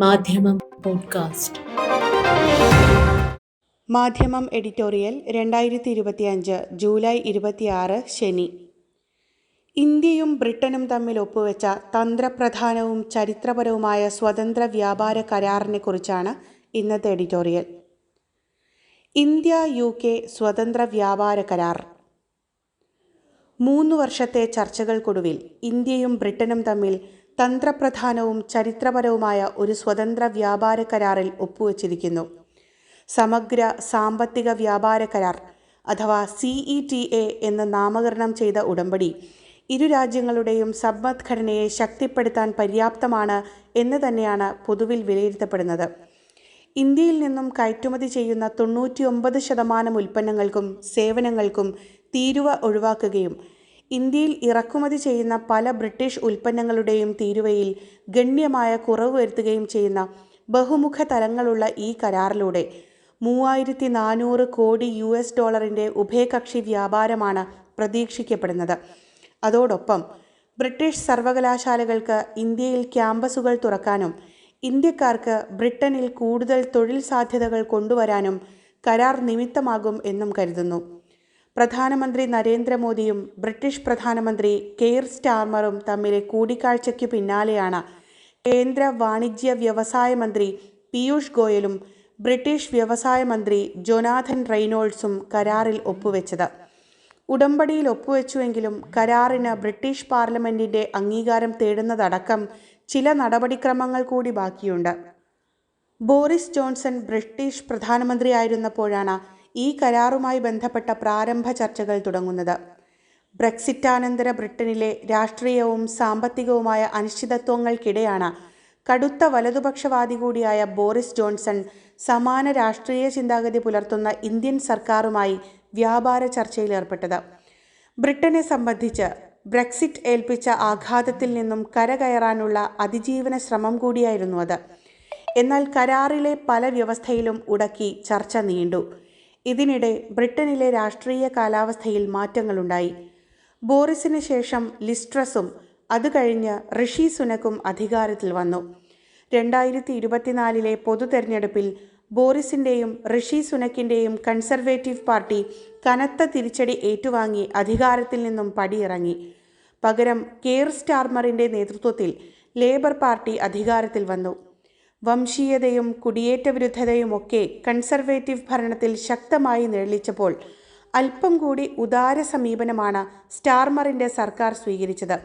മാധ്യമം പോഡ്കാസ്റ്റ്. മാധ്യമം എഡിറ്റോറിയൽ രണ്ടായിരത്തി ഇരുപത്തിയഞ്ച് ജൂലൈ ഇരുപത്തിയാറ് ശനി. ഇന്ത്യയും ബ്രിട്ടനും തമ്മിൽ ഒപ്പുവെച്ച തന്ത്രപ്രധാനവും ചരിത്രപരവുമായ സ്വതന്ത്ര വ്യാപാര കരാറിനെക്കുറിച്ചാണ് ഇന്നത്തെ എഡിറ്റോറിയൽ. ഇന്ത്യ യു കെ സ്വതന്ത്ര വ്യാപാര കരാർ. മൂന്ന് വർഷത്തെ ചർച്ചകൾക്കൊടുവിൽ ഇന്ത്യയും ബ്രിട്ടനും തമ്മിൽ തന്ത്രപ്രധാനവും ചരിത്രപരവുമായ ഒരു സ്വതന്ത്ര വ്യാപാര കരാറിൽ ഒപ്പുവച്ചിരിക്കുന്നു. സമഗ്ര സാമ്പത്തിക വ്യാപാര കരാർ അഥവാ സി ഇ ടി എ എന്ന് നാമകരണം ചെയ്ത ഉടമ്പടി ഇരു രാജ്യങ്ങളുടെയും സമ്പദ്ഘടനയെ ശക്തിപ്പെടുത്താൻ പര്യാപ്തമാണ് എന്ന് തന്നെയാണ് പൊതുവിൽ വിലയിരുത്തപ്പെടുന്നത്. ഇന്ത്യയിൽ നിന്നും കയറ്റുമതി ചെയ്യുന്ന തൊണ്ണൂറ്റിയൊമ്പത് ശതമാനം ഉൽപ്പന്നങ്ങൾക്കും സേവനങ്ങൾക്കും തീരുവ ഒഴിവാക്കുകയും ഇന്ത്യയിൽ ഇറക്കുമതി ചെയ്യുന്ന പല ബ്രിട്ടീഷ് ഉൽപ്പന്നങ്ങളുടെയും തീരുവയിൽ ഗണ്യമായ കുറവ് വരുത്തുകയും ചെയ്യുന്ന ബഹുമുഖ തലങ്ങളുള്ള ഈ കരാറിലൂടെ മൂവായിരത്തി നാനൂറ് കോടി യു എസ് ഡോളറിന്റെ ഉഭയകക്ഷി വ്യാപാരമാണ് പ്രതീക്ഷിക്കപ്പെടുന്നത്. അതോടൊപ്പം ബ്രിട്ടീഷ് സർവകലാശാലകൾക്ക് ഇന്ത്യയിൽ ക്യാമ്പസുകൾ തുറക്കാനും ഇന്ത്യക്കാർക്ക് ബ്രിട്ടനിൽ കൂടുതൽ തൊഴിൽ സാധ്യതകൾ കൊണ്ടുവരാനും കരാർ നിമിത്തമാകും എന്നും കരുതുന്നു. പ്രധാനമന്ത്രി നരേന്ദ്രമോദിയും ബ്രിട്ടീഷ് പ്രധാനമന്ത്രി കെയർ സ്റ്റാർമറും തമ്മിലെ കൂടിക്കാഴ്ചയ്ക്കു പിന്നാലെയാണ് കേന്ദ്ര വാണിജ്യ വ്യവസായ മന്ത്രി പീയൂഷ് ഗോയലും ബ്രിട്ടീഷ് വ്യവസായ മന്ത്രി ജൊനാഥൻ റെയ്നോൾഡ്സും കരാറിൽ ഒപ്പുവെച്ചത്. ഉടമ്പടിയിൽ ഒപ്പുവെച്ചുവെങ്കിലും കരാറിന് ബ്രിട്ടീഷ് പാർലമെന്റിന്റെ അംഗീകാരം തേടുന്നതടക്കം ചില നടപടിക്രമങ്ങൾ കൂടി ബാക്കിയുണ്ട്. ബോറിസ് ജോൺസൺ ബ്രിട്ടീഷ് പ്രധാനമന്ത്രിയായിരുന്നപ്പോഴാണ് ഈ കരാറുമായി ബന്ധപ്പെട്ട പ്രാരംഭ ചർച്ചകൾ തുടങ്ങുന്നത്. ബ്രെക്സിറ്റാനന്തര ബ്രിട്ടനിലെ രാഷ്ട്രീയവും സാമ്പത്തികവുമായ അനിശ്ചിതത്വങ്ങൾക്കിടെയാണ് കടുത്ത വലതുപക്ഷവാദി കൂടിയായ ബോറിസ് ജോൺസൺ സമാന രാഷ്ട്രീയ ചിന്താഗതി പുലർത്തുന്ന ഇന്ത്യൻ സർക്കാരുമായി വ്യാപാര ചർച്ചയിൽ ഏർപ്പെട്ടത്. ബ്രിട്ടനെ സംബന്ധിച്ച് ബ്രെക്സിറ്റ് ഏൽപ്പിച്ച ആഘാതത്തിൽ നിന്നും കരകയറാനുള്ള അതിജീവന ശ്രമം കൂടിയായിരുന്നു അത്. എന്നാൽ കരാറിലെ പല വ്യവസ്ഥയിലും ഉടക്കി ചർച്ച നീണ്ടു. ഇതിനിടെ ബ്രിട്ടനിലെ രാഷ്ട്രീയ കാലാവസ്ഥയിൽ മാറ്റങ്ങളുണ്ടായി. ബോറിസിന് ശേഷം ലിസ്ട്രസും അത് കഴിഞ്ഞ് ഋഷി സുനക്കും അധികാരത്തിൽ വന്നു. രണ്ടായിരത്തി ഇരുപത്തിനാലിലെ പൊതു തെരഞ്ഞെടുപ്പിൽ ബോറിസിന്റെയും ഋഷി സുനക്കിന്റെയും കൺസർവേറ്റീവ് പാർട്ടി കനത്ത തിരിച്ചടി ഏറ്റുവാങ്ങി അധികാരത്തിൽ നിന്നും പടിയിറങ്ങി. പകരം കെയർ സ്റ്റാർമറിന്റെ നേതൃത്വത്തിൽ ലേബർ പാർട്ടി അധികാരത്തിൽ വന്നു. വംശീയതയും കുടിയേറ്റ വിരുദ്ധതയുമൊക്കെ കൺസർവേറ്റീവ് ഭരണത്തിൽ ശക്തമായി നിഴലിച്ചപ്പോൾ അല്പം കൂടി ഉദാര സമീപനമാണ് സ്റ്റാർമറിന്റെ സർക്കാർ സ്വീകരിച്ചത്.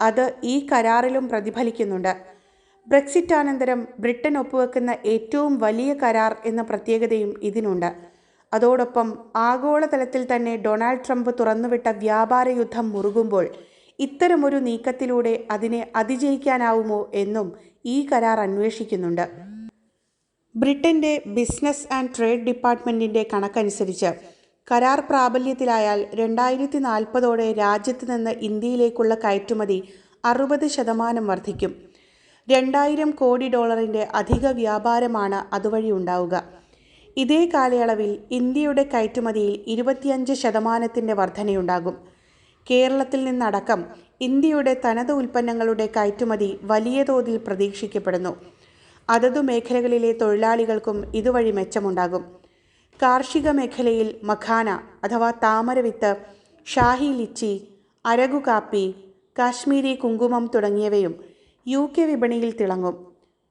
അത് ഈ കരാറിലും പ്രതിഫലിക്കുന്നുണ്ട്. ബ്രെക്സിറ്റാനന്തരം ബ്രിട്ടൻ ഒപ്പുവെക്കുന്ന ഏറ്റവും വലിയ കരാർ എന്ന പ്രത്യേകതയും ഇതിനുണ്ട്. അതോടൊപ്പം ആഗോളതലത്തിൽ തന്നെ ഡൊണാൾഡ് ട്രംപ് തുറന്നുവിട്ട വ്യാപാര യുദ്ധം മുറുകുമ്പോൾ ഇത്തരമൊരു നീക്കത്തിലൂടെ അതിനെ അതിജയിക്കാനാവുമോ എന്നും ഈ കരാർ അന്വേഷിക്കുന്നുണ്ട്. ബ്രിട്ടന്റെ ബിസിനസ് ആൻഡ് ട്രേഡ് ഡിപ്പാർട്ട്മെന്റിന്റെ കണക്കനുസരിച്ച് കരാർ പ്രാബല്യത്തിലായാൽ രണ്ടായിരത്തി നാൽപ്പതോടെ രാജ്യത്ത് നിന്ന് ഇന്ത്യയിലേക്കുള്ള കയറ്റുമതി അറുപത് ശതമാനം വർദ്ധിക്കും. രണ്ടായിരം കോടി ഡോളറിന്റെ അധിക വ്യാപാരമാണ് അതുവഴി ഉണ്ടാവുക. ഇതേ കാലയളവിൽ ഇന്ത്യയുടെ കയറ്റുമതിയിൽ ഇരുപത്തിയഞ്ച് ശതമാനത്തിന്റെ വർധനയുണ്ടാകും. കേരളത്തിൽ നിന്നടക്കം ഇന്ത്യയുടെ തനത് ഉൽപ്പന്നങ്ങളുടെ കയറ്റുമതി വലിയ തോതിൽ പ്രതീക്ഷിക്കപ്പെടുന്നു. അതതു മേഖലകളിലെ തൊഴിലാളികൾക്കും ഇതുവഴി മെച്ചമുണ്ടാകും. കാർഷിക മേഖലയിൽ മഖാന അഥവാ താമരവിത്ത് ഷാഹി ലിച്ചി അരകു കാപ്പി കാശ്മീരി കുങ്കുമം തുടങ്ങിയവയും യു കെ വിപണിയിൽ തിളങ്ങും.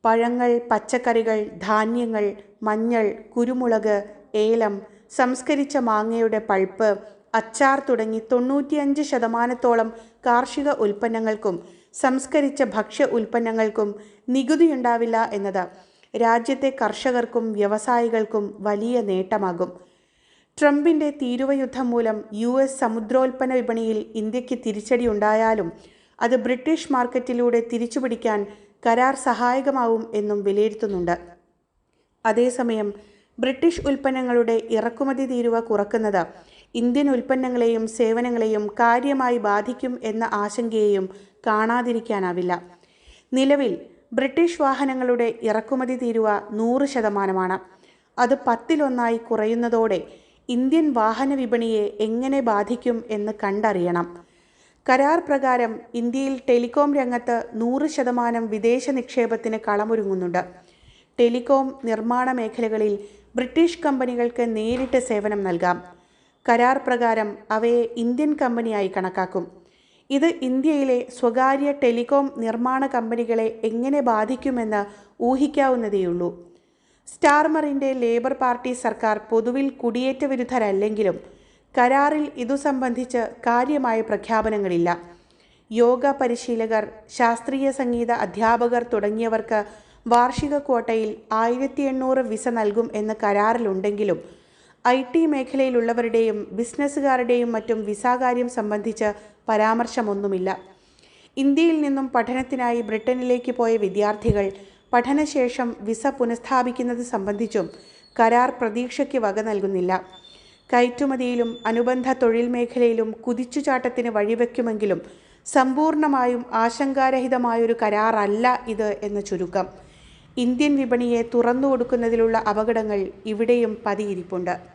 പഴങ്ങൾ പച്ചക്കറികൾ ധാന്യങ്ങൾ മഞ്ഞൾ കുരുമുളക് ഏലം സംസ്കരിച്ച മാങ്ങയുടെ പൾപ്പ് അച്ചാർ തുടങ്ങി തൊണ്ണൂറ്റിയഞ്ച് ശതമാനത്തോളം കാർഷിക ഉൽപ്പന്നങ്ങൾക്കും സംസ്കരിച്ച ഭക്ഷ്യ ഉൽപ്പന്നങ്ങൾക്കും നികുതിയുണ്ടാവില്ല എന്നത് രാജ്യത്തെ കർഷകർക്കും വ്യവസായികൾക്കും വലിയ നേട്ടമാകും. ട്രംപിന്റെ തീരുവയുദ്ധം മൂലം യു എസ് സമുദ്രോൽപ്പന്ന വിപണിയിൽ ഇന്ത്യയ്ക്ക് തിരിച്ചടി ഉണ്ടായാലും അത് ബ്രിട്ടീഷ് മാർക്കറ്റിലൂടെ തിരിച്ചുപിടിക്കാൻ കരാർ സഹായകമാവും എന്നും വിലയിരുത്തുന്നുണ്ട്. അതേസമയം ബ്രിട്ടീഷ് ഉൽപ്പന്നങ്ങളുടെ ഇറക്കുമതി തീരുവ കുറക്കുന്നത് ഇന്ത്യൻ ഉൽപ്പന്നങ്ങളെയും സേവനങ്ങളെയും കാര്യമായി ബാധിക്കും എന്ന ആശങ്കയെയും കാണാതിരിക്കാനാവില്ല. നിലവിൽ ബ്രിട്ടീഷ് വാഹനങ്ങളുടെ ഇറക്കുമതി തീരുവ നൂറ് ശതമാനമാണ്. അത് പത്തിലൊന്നായി കുറയുന്നതോടെ ഇന്ത്യൻ വാഹന വിപണിയെ എങ്ങനെ ബാധിക്കും എന്ന് കണ്ടറിയണം. കരാർ പ്രകാരം ഇന്ത്യയിൽ ടെലികോം രംഗത്ത് നൂറ് ശതമാനം വിദേശ നിക്ഷേപത്തിന് കളമൊരുങ്ങുന്നുണ്ട്. ടെലികോം നിർമ്മാണ മേഖലകളിൽ ബ്രിട്ടീഷ് കമ്പനികൾക്ക് നേരിട്ട് സേവനം നൽകാം. കരാർ പ്രകാരം അവയെ ഇന്ത്യൻ കമ്പനിയായി കണക്കാക്കും. ഇത് ഇന്ത്യയിലെ സ്വകാര്യ ടെലികോം നിർമ്മാണ കമ്പനികളെ എങ്ങനെ ബാധിക്കുമെന്ന് ഊഹിക്കാവുന്നതേയുള്ളൂ. സ്റ്റാർമറിന്റെ ലേബർ പാർട്ടി സർക്കാർ പൊതുവിൽ കുടിയേറ്റ വിരുദ്ധരല്ലെങ്കിലും കരാറിൽ ഇതു സംബന്ധിച്ച് കാര്യമായ പ്രഖ്യാപനങ്ങളില്ല. യോഗ പരിശീലകർ ശാസ്ത്രീയ സംഗീത അധ്യാപകർ തുടങ്ങിയവർക്ക് വാർഷിക ക്വാട്ടയിൽ ആയിരത്തി എണ്ണൂറ് വിസ നൽകും എന്ന് കരാറിലുണ്ടെങ്കിലും ഐ ടി മേഖലയിലുള്ളവരുടെയും ബിസിനസ്സുകാരുടെയും മറ്റും വിസാകാര്യം സംബന്ധിച്ച് പരാമർശമൊന്നുമില്ല. ഇന്ത്യയിൽ നിന്നും പഠനത്തിനായി ബ്രിട്ടനിലേക്ക് പോയ വിദ്യാർത്ഥികൾ പഠനശേഷം വിസ പുനഃസ്ഥാപിക്കുന്നത് സംബന്ധിച്ചും കരാർ പ്രതീക്ഷയ്ക്ക് വക നൽകുന്നില്ല. കയറ്റുമതിയിലും അനുബന്ധ തൊഴിൽ മേഖലയിലും കുതിച്ചുചാട്ടത്തിന് വഴിവെക്കുമെങ്കിലും സമ്പൂർണമായും ആശങ്കാരഹിതമായൊരു കരാറല്ല ഇത് എന്ന ചുരുക്കം. ഇന്ത്യൻ വിപണിയെ തുറന്നു കൊടുക്കുന്നതിലുള്ള അപകടങ്ങൾ ഇവിടെയും പതിയിരിപ്പുണ്ട്.